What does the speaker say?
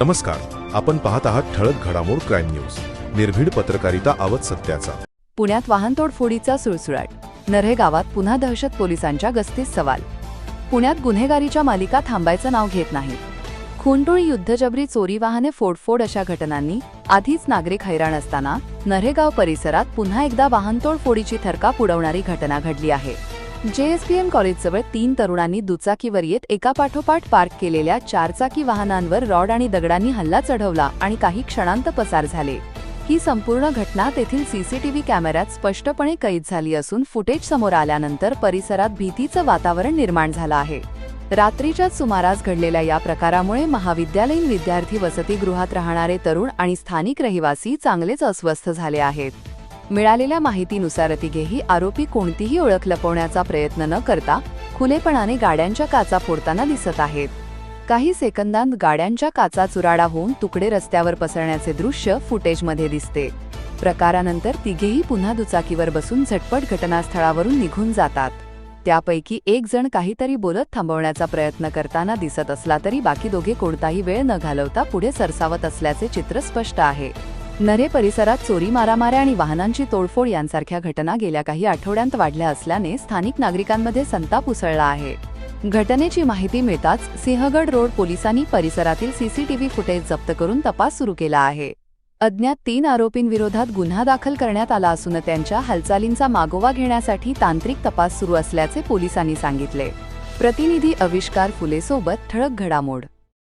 नमस्कार आपण पाहत आहात ठळक घडामोड क्राईम न्यूज. निर्भीड पत्रकारिता आवत सत्याचा. पुण्यात वाहनतोड फोडीचा सुळसुळाट. नऱ्हे गावात पुन्हा दहशत पोलिसांच्या गस्तीस सवाल. पुण्यात गुन्हेगारीच्या मालिका थांबायचं नाव घेत नाही. खूनटोळी युद्धजबरी चोरी वाहने फोडफोड अशा घटनांनी आधीच नागरिक हैराण असताना नरेगाव परिसरात पुन्हा एकदा वाहनतोड फोडीची थरकाप उडवणारी घटना घडली आहे. जेएसपीएम कॉलेजजवळ तीन तरुणांनी दुचाकीवर येत एकापाठोपाठ पार्क केलेल्या चारचाकी वाहनांवर रॉड आणि दगडांनी हल्ला चढवला आणि काही क्षणांत पसार झाले. ही संपूर्ण घटना तेथील सीसीटीव्ही कॅमेऱ्यात स्पष्टपणे कैद झाली असून फुटेज समोर आल्यानंतर परिसरात भीतीचं वातावरण निर्माण झालं आहे. रात्रीच्याच सुमारास घडलेल्या या प्रकारामुळे महाविद्यालयीन विद्यार्थी वसतिगृहात राहणारे तरुण आणि स्थानिक रहिवासी चांगलेच अस्वस्थ झाले आहेत. मिळालेल्या माहितीनुसार तिघेही आरोपी कोणतीही ओळख लपवण्याचा प्रयत्न न करता खुलेपणाने गाड्यांच्या काचा फोडताना दिसत आहेत. काही सेकंदांत गाड्यांच्या काचा चुराडा होऊन तुकडे रस्त्यावर पसरण्याचे दृश्य फुटेजमध्ये दिसते. प्रकारानंतर तिघेही पुन्हा दुचाकीवर बसून झटपट घटनास्थळावरून निघून जातात. त्यापैकी एक जण काहीतरी बोलत थांबवण्याचा प्रयत्न करताना दिसत असला तरी बाकी दोघे कोणताही वेळ न घालवता पुढे सरसावत असल्याचे चित्र स्पष्ट आहे. नरे परिसरात चोरी मारामाऱ्या आणि वाहनांची तोडफोड यांसारख्या घटना गेल्या काही आठवड्यांत वाढल्या असल्याने स्थानिक नागरिकांमध्ये संताप उसळला आहे. घटनेची माहिती मिळताच सिंहगड रोड पोलिसांनी परिसरातील सीसीटीव्ही फुटेज जप्त करून तपास सुरू केला आहे. अज्ञात तीन आरोपींविरोधात गुन्हा दाखल करण्यात आला असून त्यांच्या हालचालींचा मागोवा घेण्यासाठी तांत्रिक तपास सुरू असल्याचे पोलिसांनी सांगितले. प्रतिनिधी अविष्कार फुलेसोबत ठळक घडामोड